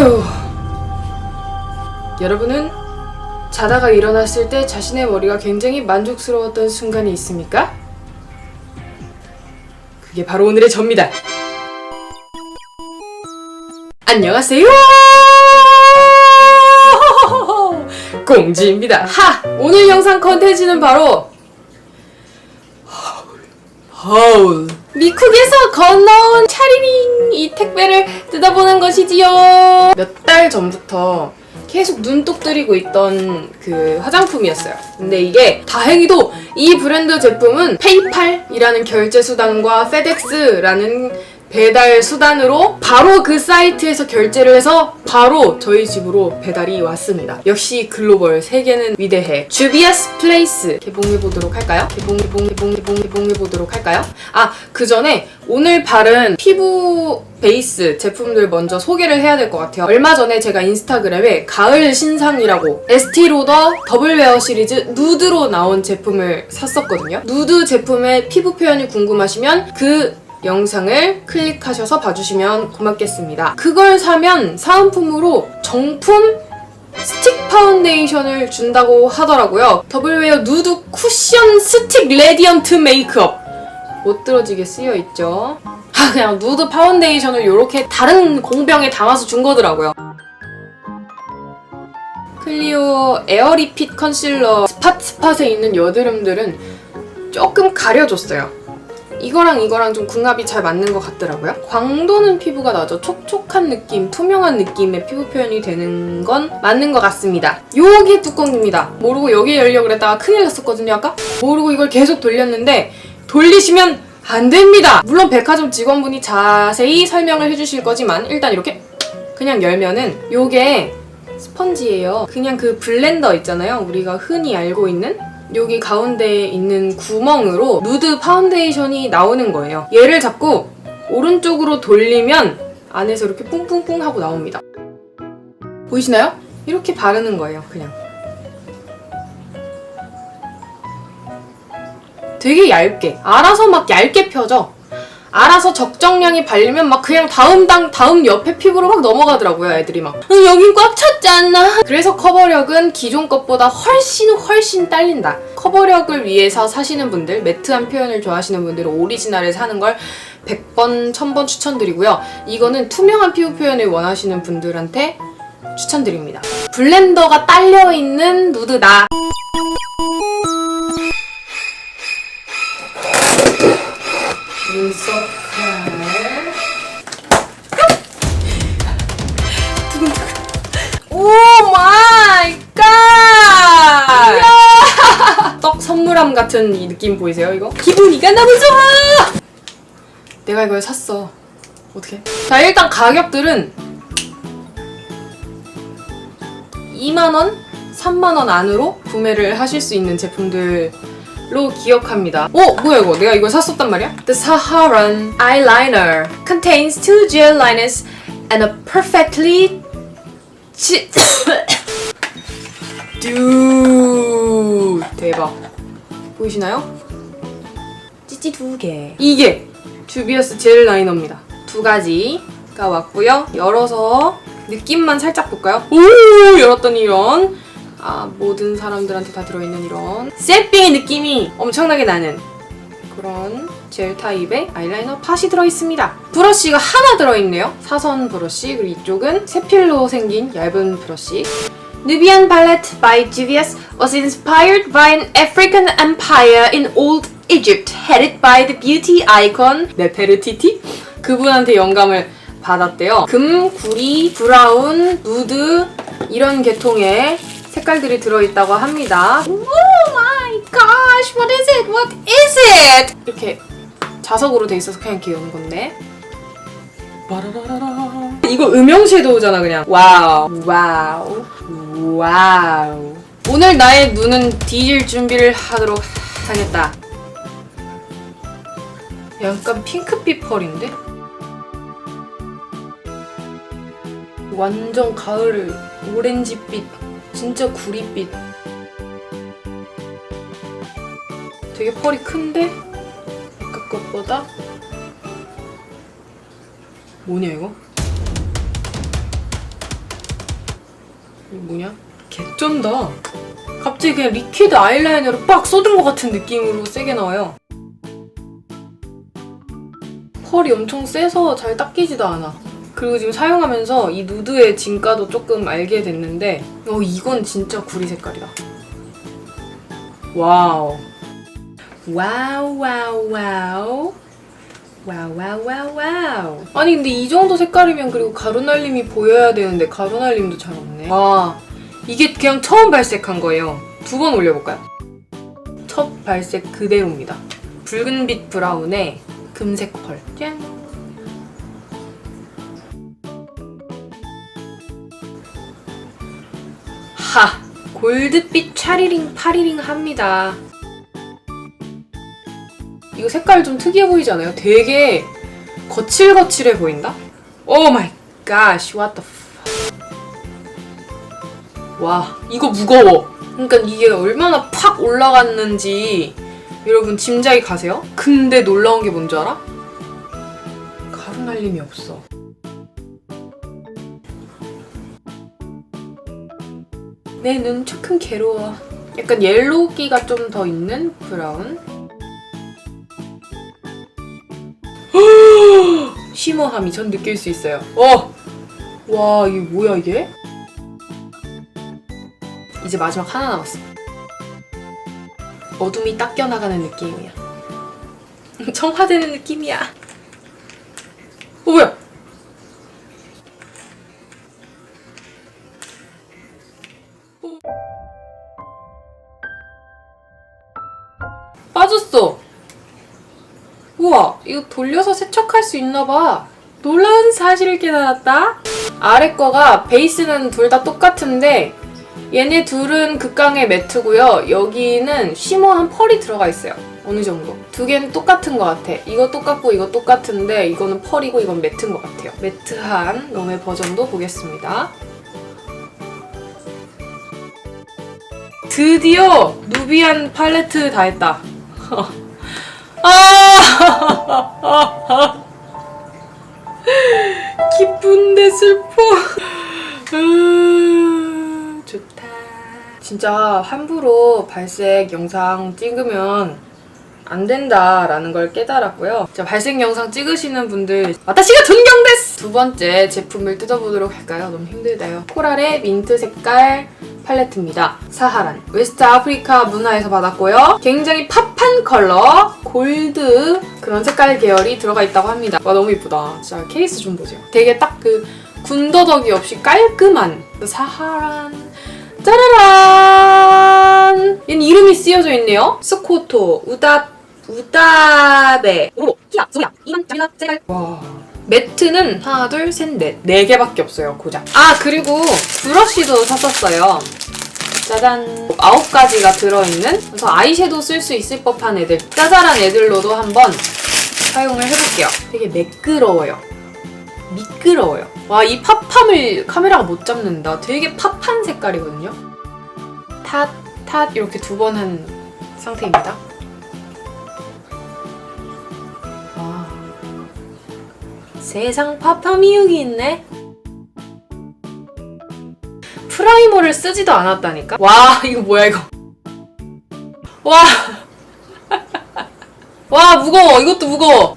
아유. 여러분은 자다가 일어났을 때 자신의 머리가 굉장히 만족스러웠던 순간이 있습니까? 그게 바로 오늘의 접니다. 안녕하세요. 공지입니다. 하! 오늘 영상 컨텐츠는 바로 하울 미쿡에서 건너온 차리링 이 택배를 뜯어보는 것이지요. 몇 달 전부터 계속 눈독 들이고 있던 그 화장품이었어요. 근데 이게 다행히도 이 브랜드 제품은 페이팔이라는 결제 수단과 페덱스라는 배달 수단으로 바로 그 사이트에서 결제를 해서 바로 저희 집으로 배달이 왔습니다. 역시 글로벌 세계는 위대해. 주비아스 플레이스 개봉해 보도록 할까요? 개봉 개봉 개봉 개봉 개봉해 보도록 할까요? 아 그 전에 오늘 바른 피부 베이스 제품들 먼저 소개를 해야 될 것 같아요. 얼마 전에 제가 인스타그램에 가을 신상이라고 에스티로더 더블웨어 시리즈 누드로 나온 제품을 샀었거든요. 누드 제품의 피부 표현이 궁금하시면 그 영상을 클릭하셔서 봐주시면 고맙겠습니다. 그걸 사면 사은품으로 정품 스틱 파운데이션을 준다고 하더라고요. 더블웨어 누드 쿠션 스틱 레디언트 메이크업. 못 들어지게 쓰여 있죠. 아, 그냥 누드 파운데이션을 이렇게 다른 공병에 담아서 준 거더라고요. 클리오 에어리핏 컨실러 스팟 스팟에 있는 여드름들은 조금 가려줬어요. 이거랑 이거랑 좀 궁합이 잘 맞는 것 같더라고요. 광도는 피부가 나죠. 촉촉한 느낌, 투명한 느낌의 피부 표현이 되는 건 맞는 것 같습니다. 요게 뚜껑입니다. 모르고 여기에 열려고 그랬다가 큰일 났었거든요, 아까? 모르고 이걸 계속 돌렸는데 돌리시면 안 됩니다! 물론 백화점 직원분이 자세히 설명을 해주실 거지만 일단 이렇게 그냥 열면은 요게 스펀지예요. 그냥 그 블렌더 있잖아요. 우리가 흔히 알고 있는 여기 가운데에 있는 구멍으로 누드 파운데이션이 나오는 거예요. 얘를 잡고 오른쪽으로 돌리면 안에서 이렇게 뿡뿡뿡 하고 나옵니다. 보이시나요? 이렇게 바르는 거예요, 그냥. 되게 얇게. 알아서 막 얇게 펴져. 알아서 적정량이 발리면 막 그냥 다음 당 다음 옆에 피부로 막 넘어가더라고요 애들이 막. 응, 여긴 꽉 찼잖아. 그래서 커버력은 기존 것보다 훨씬 훨씬 딸린다. 커버력을 위해서 사시는 분들 매트한 표현을 좋아하시는 분들은 오리지널을 사는 걸 100번 1000번 추천드리고요. 이거는 투명한 피부 표현을 원하시는 분들한테 추천드립니다. 블렌더가 딸려있는 누드다 같은 이 느낌 보이세요, 이거? 기분이가 너무 좋아! 내가 이걸 샀어. 어떻게? 자, 일단 가격들은 2만원? 3만원 안으로 구매를 하실 수 있는 제품들 로 기억합니다. 오! 뭐야 이거? 내가 이걸 샀었단 말이야? The Saharan eyeliner contains two gel liners and a perfectly chi- Dude 대박 보이시나요? 찌찌 두 개. 이게 주비어스 젤 라이너입니다. 두 가지가 왔고요. 열어서 느낌만 살짝 볼까요? 오 열었더니 이런 아 모든 사람들한테 다 들어있는 이런 셀빙의 느낌이 엄청나게 나는 그런 젤 타입의 아이라이너 팟이 들어있습니다. 브러쉬가 하나 들어있네요. 사선 브러쉬 그리고 이쪽은 세필로 생긴 얇은 브러쉬 Nubian palette by Juvias was inspired by an African empire in old Egypt headed by the beauty icon 네페르티티 그분한테 영감을 받았대요. 금, 구리, 브라운, 누드 이런 계통의 색깔들이 들어있다고 합니다. Oh my gosh, what is it? What is it? 이렇게 자석으로 돼 있어서 그냥 귀여운 건데. 이거 음영 섀도우잖아 그냥. 와우, 와우, 와우. 오늘 나의 눈은 뒤질 준비를 하도록 하겠다. 약간 핑크빛 펄인데? 완전 가을 오렌지빛 진짜 구릿빛 되게 펄이 큰데? 아까 것보다 뭐냐 이거? 이거 뭐냐? 개쩐다. 갑자기 그냥 리퀴드 아이라이너로 빡 쏟은 것 같은 느낌으로 세게 나와요. 펄이 엄청 세서 잘 닦이지도 않아. 그리고 지금 사용하면서 이 누드의 진가도 조금 알게 됐는데 어 이건 진짜 구리 색깔이다. 와우. 와우 와우 와우. 와우 와우 와우 와우. 아니 근데 이 정도 색깔이면 그리고 가루날림이 보여야 되는데 가루날림도 잘 없네. 와 이게 그냥 처음 발색한 거예요. 두 번 올려볼까요? 첫 발색 그대로입니다. 붉은빛 브라운에 금색 펄. 짠. 하! 골드빛 차리링 파리링 합니다. 이거 색깔 좀 특이해 보이지 않아요? 되게 거칠거칠해 보인다? 오 마이 갓, what the f 와, 이거 무거워. 그러니까 이게 얼마나 팍 올라갔는지 여러분 짐작이 가세요? 근데 놀라운 게 뭔지 알아? 가루 날림이 없어. 내 눈 조금 괴로워. 약간 옐로우기가 좀 더 있는 브라운. 쉬머함이 전 느낄 수 있어요. 어! 와, 이게 뭐야, 이게? 이제 마지막 하나 남았어. 어둠이 닦여나가는 느낌이야. 청화되는 느낌이야. 어, 뭐야? 이거 돌려서 세척할 수 있나봐. 놀라운 사실을 깨달았다. 아래 거가 베이스는 둘 다 똑같은데 얘네 둘은 극강의 매트고요. 여기는 쉬머한 펄이 들어가 있어요. 어느 정도. 두 개는 똑같은 것 같아. 이거 똑같고 이거 똑같은데 이거는 펄이고 이건 매트인 것 같아요. 매트한 롬의 버전도 보겠습니다. 드디어 누비안 팔레트 다 했다. 아! 기쁜데 슬퍼. 음, 좋다. 진짜 함부로 발색 영상 찍으면 안 된다라는 걸 깨달았고요. 자, 발색 영상 찍으시는 분들, 와타시가 존경데스! 두 번째 제품을 뜯어보도록 할까요? 너무 힘들다요. 코랄의 민트 색깔 팔레트입니다. 사하란. 웨스트 아프리카 문화에서 받았고요. 굉장히 팝한 컬러, 골드 그런 색깔 계열이 들어가 있다고 합니다. 와 너무 이쁘다. 진짜 케이스 좀 보세요. 되게 딱 그 군더더기 없이 깔끔한 그 사하란. 짜라란! 얘는 이름이 쓰여져 있네요. 스코토, 우다, 우다베. 오, 키야, 소야, 이만, 짜리나, 짤. 와. 매트는 하나, 둘, 셋, 넷. 네 개밖에 없어요, 고작. 아, 그리고 브러쉬도 샀었어요. 짜잔. 아홉 가지가 들어있는 그래서 아이섀도우 쓸 수 있을 법한 애들. 짜잘한 애들로도 한번 사용을 해볼게요. 되게 매끄러워요. 미끄러워요. 와, 이 팝함을 카메라가 못 잡는다. 되게 팝한 색깔이거든요. 탓, 탓 이렇게 두 번 한 상태입니다. 세상 여기 있네. 프라이머를 쓰지도 않았다니까? 와, 이거 뭐야, 이거. 와. 와, 무거워. 이것도 무거워.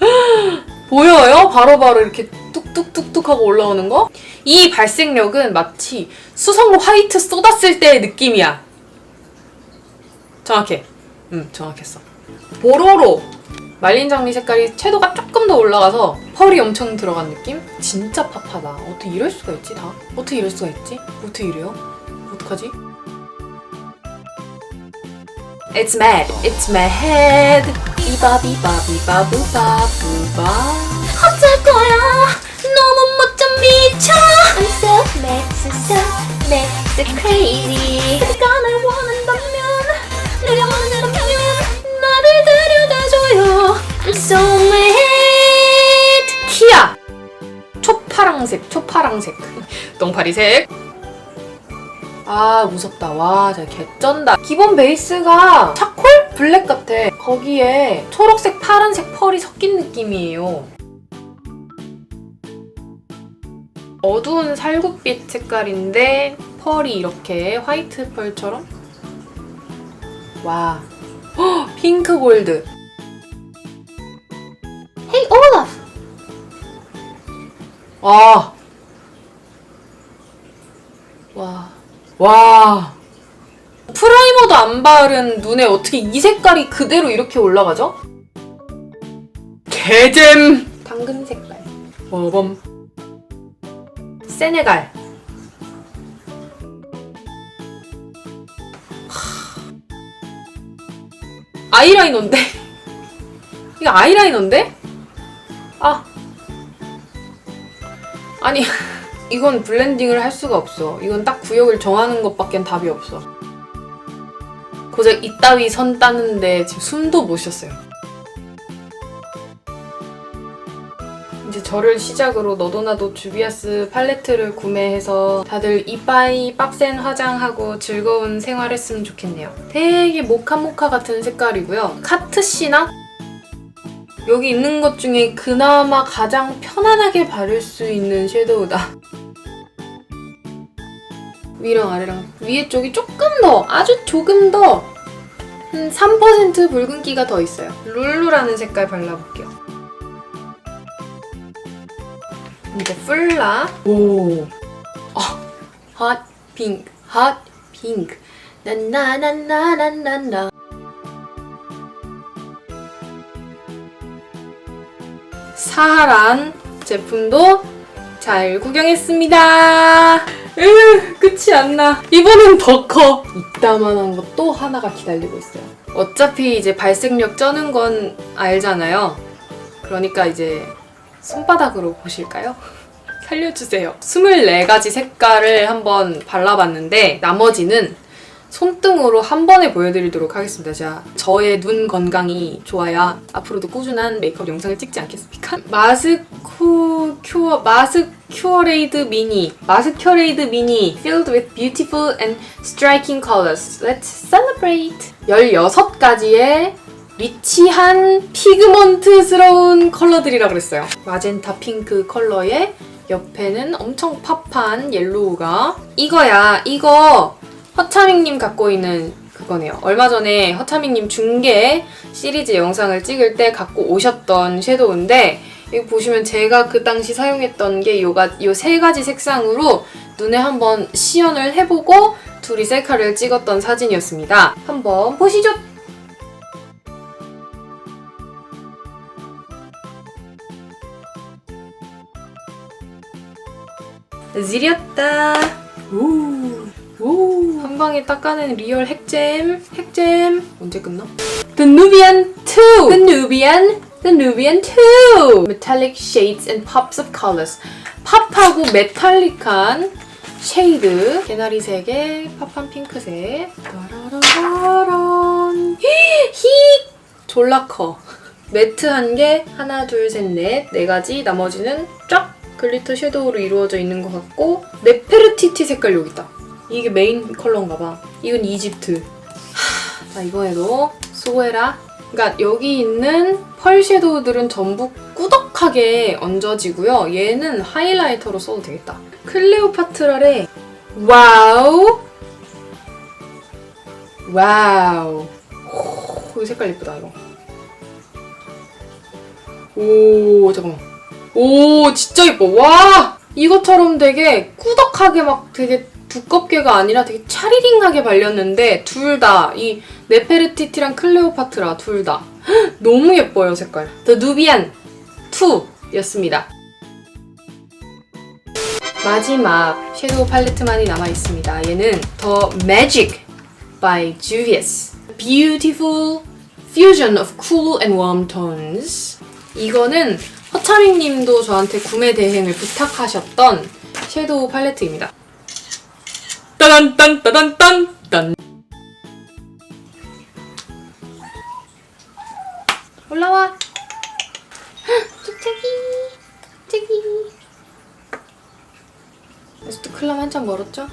보여요? 바로 바로 이렇게 뚝뚝뚝뚝 하고 올라오는 거? 이 발색력은 마치 수성 화이트 쏟았을 때의 느낌이야. 정확해. 응, 정확했어. 보로로 말린 장미 색깔이 채도가 조금 더 올라가서 펄이 엄청 들어간 느낌? 진짜 팝하다. 어떻게 이럴 수가 있지, 다? 어떻게 이럴 수가 있지? 어떻게 이래요? 어떡하지? It's mad, it's my head. 비바 비바 비바 부바 부바. 어쩔 거야 너무 멋져 미쳐 I'm so mad so mad so crazy 그대 mad 키야! 초파랑색, 초파랑색. 똥파리색. 아, 무섭다. 와, 진짜 개쩐다. 기본 베이스가 차콜? 블랙 같아. 거기에 초록색, 파란색 펄이 섞인 느낌이에요. 어두운 살구빛 색깔인데 펄이 이렇게 화이트 펄처럼 와 헉, 핑크 골드 와. 와. 와. 프라이머도 안 바른 눈에 어떻게 이 색깔이 그대로 이렇게 올라가죠? 개잼! 당근 색깔. 어범. 세네갈. 하. 아이라이너인데? 이거 아이라이너인데? 아. 아니 이건 블렌딩을 할 수가 없어. 이건 딱 구역을 정하는 것밖엔 답이 없어. 고작 이따위 선 따는데 지금 숨도 못 쉬었어요. 이제 저를 시작으로 너도나도 주비아스 팔레트를 구매해서 다들 이빠이 빡센 화장하고 즐거운 생활했으면 좋겠네요. 되게 모카모카 같은 색깔이고요. 카트시나 여기 있는 것 중에 그나마 가장 편안하게 바를 수 있는 섀도우다. 위랑 아래랑 위에 쪽이 조금 더 아주 조금 더 한 3% 붉은기가 더 있어요. 룰루라는 색깔 발라볼게요. 이제 플라 오, 아, 핫 핑크, 핫 핑크. 나나나나나나나. 사하란 제품도 잘 구경했습니다. 으, 끝이 안 나. 이번엔 더 커. 이따만한 거 또 하나가 기다리고 있어요. 어차피 이제 발색력 쩌는 건 알잖아요. 그러니까 이제 손바닥으로 보실까요? 살려주세요. 24가지 색깔을 한번 발라봤는데 나머지는 손등으로 한 번에 보여드리도록 하겠습니다. 자, 저의 눈 건강이 좋아야 앞으로도 꾸준한 메이크업 영상을 찍지 않겠습니까? 마스코 큐어 마스 큐어레이드 미니 마스큐어레이드 미니 filled with beautiful and striking colors. Let's celebrate. 16가지의 리치한 피그먼트스러운 컬러들이라 그랬어요. 마젠타 핑크 컬러의 옆에는 엄청 팝한 옐로우가 이거야 이거 허차밍님 갖고 있는 그거네요. 얼마 전에 허차밍님 중계 시리즈 영상을 찍을 때 갖고 오셨던 섀도우인데 여기 보시면 제가 그 당시 사용했던 게 요가 요 세 가지 색상으로 눈에 한번 시연을 해보고 둘이 셀카를 찍었던 사진이었습니다. 한번 보시죠. 지렸다. 오. 오. 한 방에 닦아낸 리얼 핵잼. 핵잼. 언제 끝나? The Nubian 2. The Nubian. The Nubian 2. Metallic shades and pops of colors. 팝하고 메탈릭한 쉐이드. 개나리색에 팝한 핑크색. 따라라라란. 히! 졸라 커. 매트한 게 하나, 둘, 셋, 넷, 네 가지. 나머지는 쫙 글리터 섀도우로 이루어져 있는 것 같고 네페르티티 색깔 여기 있다. 이게 메인 컬러인가 봐. 이건 이집트. 하, 자 이번에도 수고해라. 그러니까 여기 있는 펄 섀도우들은 전부 꾸덕하게 얹어지고요. 얘는 하이라이터로 써도 되겠다. 클레오파트라의 와우 와우 오, 이 색깔 예쁘다 이거. 오 잠깐만. 오 진짜 예뻐 와 이것처럼 되게 꾸덕하게 막 되게 두껍게가 아니라 되게 차리링하게 발렸는데 둘 다 이 네페르티티랑 클레오파트라 둘 다. 너무 예뻐요 색깔. The Nubian 2였습니다. 마지막 섀도우 팔레트만이 남아 있습니다. 얘는 The Magic by Juvia's Beautiful Fusion of Cool and Warm Tones. 이거는 허차밍 님도 저한테 구매 대행을 부탁하셨던 섀도우 팔레트입니다. 따단 딴 따단 딴 올라와. 저기 저기 아직도 클람 한참 멀었죠?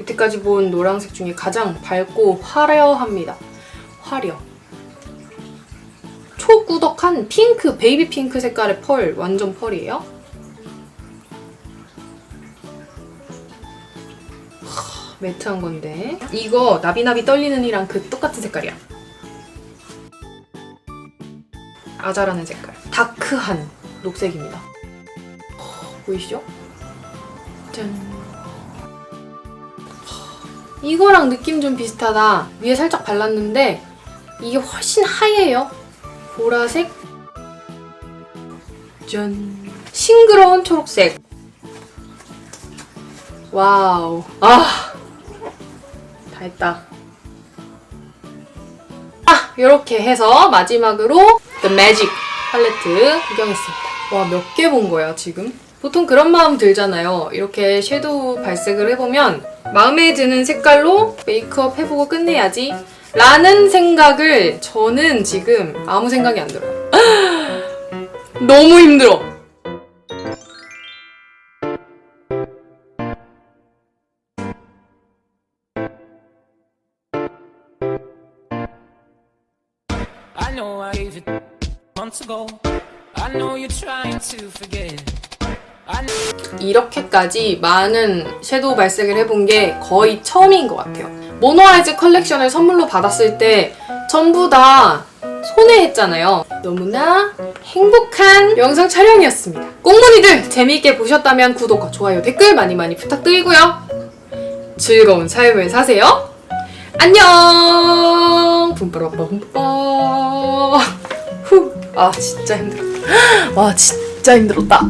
이때까지 본 노란색 중에 가장 밝고 화려합니다. 화려. 초꾸덕한 핑크, 베이비 핑크 색깔의 펄, 완전 펄이에요. 매트한 건데 이거 나비나비 떨리는 이랑 그 똑같은 색깔이야. 아자라는 색깔. 다크한 녹색입니다. 어, 보이시죠? 짠. 이거랑 느낌 좀 비슷하다. 위에 살짝 발랐는데 이게 훨씬 하얘요. 보라색. 짠. 싱그러운 초록색. 와우. 아. 다 했다. 아, 이렇게 해서 마지막으로 The Magic 팔레트 구경했습니다. 와, 몇 개 본 거야, 지금? 보통 그런 마음 들잖아요. 이렇게 섀도우 발색을 해보면 마음에 드는 색깔로 메이크업 해보고 끝내야지. 라는 생각을 저는 지금 아무 생각이 안 들어요. 너무 힘들어. Know I gave it months ago. I know you're trying to forget. 이렇게까지 많은 섀도우 발색을 해본 게 거의 처음인 것 같아요. 모노아이즈 컬렉션을 선물로 받았을 때 전부 다 손해했잖아요. 너무나 행복한 영상 촬영이었습니다. 꽁무니들 재미있게 보셨다면 구독과 좋아요, 댓글 많이 많이 부탁드리고요. 즐거운 삶을 사세요. 안녕! 붐빠라빠 붐빠. 후. 아 진짜 힘들었다. 와 진짜 힘들었다.